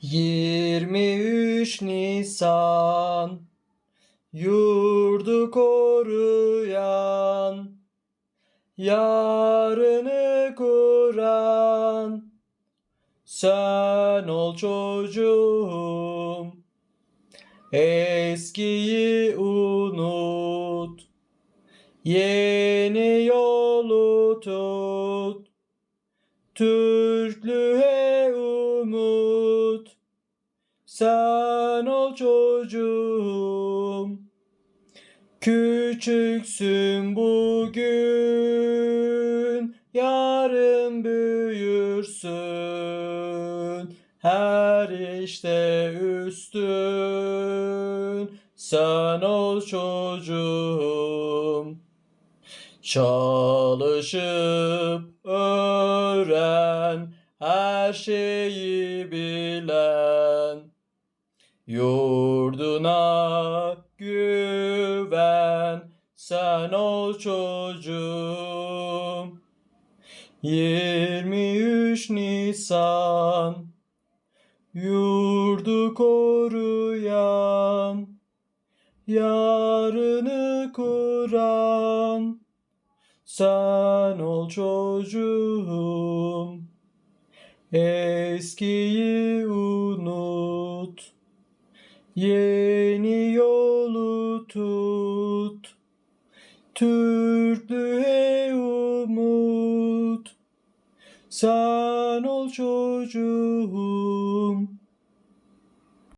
23 Nisan Yurdu koruyan Yarını kuran. Sen ol çocuğum Eskiyi unut Yeni yolu tut Türklüğe umut Sen ol çocuğum. Küçüksün bugün. Yarın büyürsün. Her işte üstün. Sen ol çocuğum. Çalışıp öğren her şeyi bilen Yurduna güven sen ol çocuğum. 23 Nisan Yurdu koruyan Yarını kuran Sen ol çocuğum. Eskiyi unut Yeni yolu tut Türklüğe umut. Sen ol çocuğum